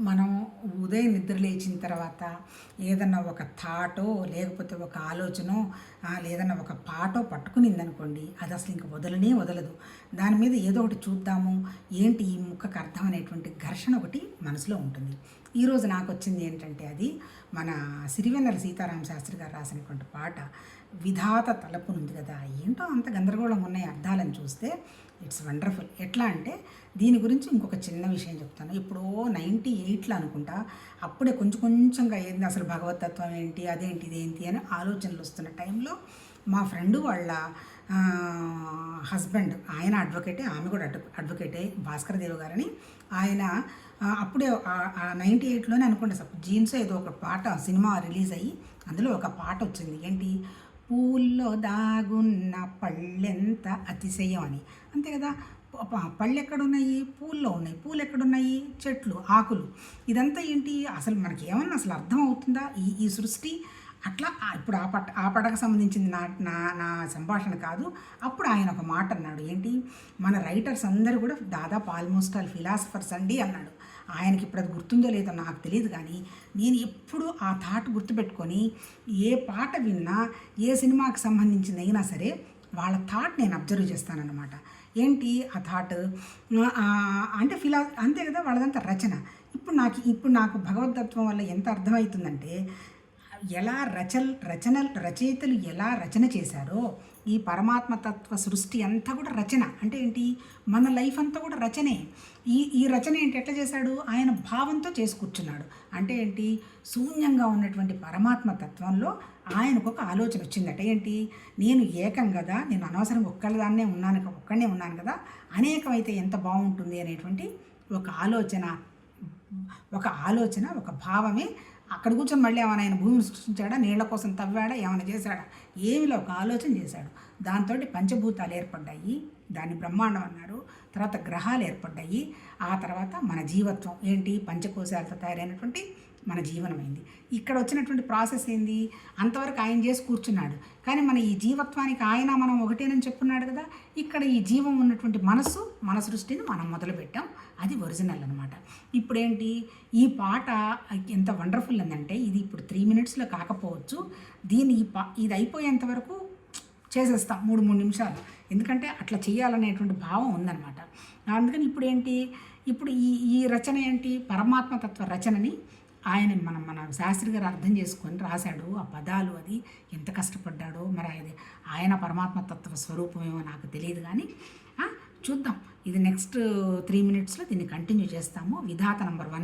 మనం ఉదయం నిద్ర లేచిన తర్వాత ఏదన్నా ఒక థాటో లేకపోతే ఒక ఆలోచనో లేదన్నా ఒక పాటో పట్టుకునిందనుకోండి అది అసలు ఇంక వదలనే వదలదు. దాని మీద ఏదో ఒకటి చూద్దాము ఏంటి ఈ ముక్కకు అర్థం అనేటువంటి ఘర్షణ ఒకటి మనసులో ఉంటుంది. ఈరోజు నాకు వచ్చింది ఏంటంటే అది మన సిరివెన్నెల సీతారామ శాస్త్రి గారు రాసినటువంటి పాట విధాత తలపు ఉంది కదా ఏంటో అంత గందరగోళం ఉన్నాయి అర్థాలను చూస్తే ఇట్స్ వండర్ఫుల్. ఎట్లా అంటే దీని గురించి ఇంకొక చిన్న విషయం చెప్తాను. ఇప్పుడు నైంటీ ఎయిట్లో అనుకుంటా అప్పుడే కొంచెం కొంచెంగా ఏంది అసలు భగవతత్వం ఏంటి అదేంటి ఇదేంటి అని ఆలోచనలు వస్తున్న టైంలో మా ఫ్రెండ్ వాళ్ళ హస్బెండ్ ఆయన అడ్వకేటే ఆమె కూడా అడ్వ అడ్వకేటే భాస్కర్ దేవ్ గారని. ఆయన అప్పుడే నైంటీ ఎయిట్లోనే అనుకుంటా సార్ జీన్స్ ఏదో ఒక పాట సినిమా రిలీజ్ అయ్యి అందులో ఒక పాట వచ్చింది. ఏంటి? పూల్లో దాగున్న పళ్ళెంత అతిశయం అని. అంతే కదా? పళ్ళు ఎక్కడున్నాయి పూల్లో ఉన్నాయి. పూలు ఎక్కడున్నాయి చెట్లు ఆకులు. ఇదంతా ఏంటి? అసలు మనకి ఏమన్నా అసలు అర్థం అవుతుందా ఈ ఈ సృష్టి అట్లా ఇప్పుడు ఆ పట ఆ పటకు సంబంధించింది నా నా నా సంభాషణ కాదు. అప్పుడు ఆయన ఒక మాట అన్నాడు. ఏంటి? మన రైటర్స్ అందరూ కూడా దాదాపు ఆల్మోస్ట్ ఆల్ ఫిలాసఫర్స్ అండి అన్నాడు. ఆయనకి ఇప్పుడు అది గుర్తుందో లేదో నాకు తెలియదు కానీ నేను ఎప్పుడు ఆ థాట్ గుర్తుపెట్టుకొని ఏ పాట విన్నా ఏ సినిమాకి సంబంధించింది అయినా సరే వాళ్ళ థాట్ నేను అబ్జర్వ్ చేస్తానన్నమాట. ఏంటి? ఆ థాట్ అంటే ఫిలా అంతే కదా వాళ్ళదంతా రచన. ఇప్పుడు నాకు ఇప్పుడు నాకు భగవద్దత్వం వల్ల ఎంత అర్థమవుతుందంటే ఎలా రచల్ రచన రచయితలు ఎలా రచన చేశారో ఈ పరమాత్మ తత్వ సృష్టి అంతా కూడా రచన. అంటే ఏంటి? మన లైఫ్ అంతా కూడా రచనే. ఈ ఈ రచన ఏంటి? ఎట్లా చేశాడు? ఆయన భావంతో చేసుకూర్చున్నాడు. అంటే ఏంటి? శూన్యంగా ఉన్నటువంటి పరమాత్మ తత్వంలో ఆయనకు ఒక ఆలోచన వచ్చిందట. ఏంటి? నేను ఏకం కదా నేను అనవసరంగా ఒక్కళ్ళదాన్నే ఉన్నాను ఒక్కడనే ఉన్నాను కదా అనేకమైతే ఎంత బాగుంటుంది అనేటువంటి ఒక ఆలోచన ఒక ఆలోచన ఒక భావమే అక్కడ కూర్చొని మళ్ళీ ఏమైనా ఆయన భూమిని సృష్టించాడా? నీళ్ళ కోసం తవ్వాడా? ఏమైనా చేశాడా? ఏమిలో ఒక ఆలోచన చేశాడు. దాంతో పంచభూతాలు ఏర్పడ్డాయి దాన్ని బ్రహ్మాండం అన్నారు. తర్వాత గ్రహాలు ఏర్పడ్డాయి. ఆ తర్వాత మన జీవత్వం ఏంటి? పంచకోశాలతో తయారైనటువంటి మన జీవనమైంది. ఇక్కడ వచ్చినటువంటి ప్రాసెస్ ఏంది? అంతవరకు ఆయన చేసి కూర్చున్నాడు. కానీ మన ఈ జీవత్వానికి ఆయన మనం ఒకటేనని చెప్పున్నాడు కదా? ఇక్కడ ఈ జీవం ఉన్నటువంటి మనస్సు మన సృష్టిని మనం మొదలుపెట్టాం. అది ఒరిజినల్ అనమాట ఇప్పుడేంటి? ఈ పాట ఎంత వండర్ఫుల్ ఉందంటే ఇది ఇప్పుడు త్రీ మినిట్స్లో కాకపోవచ్చు. దీని ఈ పా ఇది అయిపోయేంత వరకు చేసేస్తాం మూడు మూడు నిమిషాలు. ఎందుకంటే అట్లా చేయాలనేటువంటి భావం ఉందన్నమాట. అందుకని ఇప్పుడు ఏంటి ఇప్పుడు ఈ ఈ రచన ఏంటి? పరమాత్మతత్వ రచనని ఆయన మనం మన శాస్త్రి గారు అర్థం చేసుకొని రాశాడు ఆ పదాలు అది ఎంత కష్టపడ్డాడో మరి అది ఆయన పరమాత్మ తత్వ స్వరూపమేమో నాకు తెలియదు కానీ చూద్దాం. ఇది నెక్స్ట్ త్రీ మినిట్స్లో దీన్ని కంటిన్యూ చేస్తాము. విధాత నంబర్ వన్.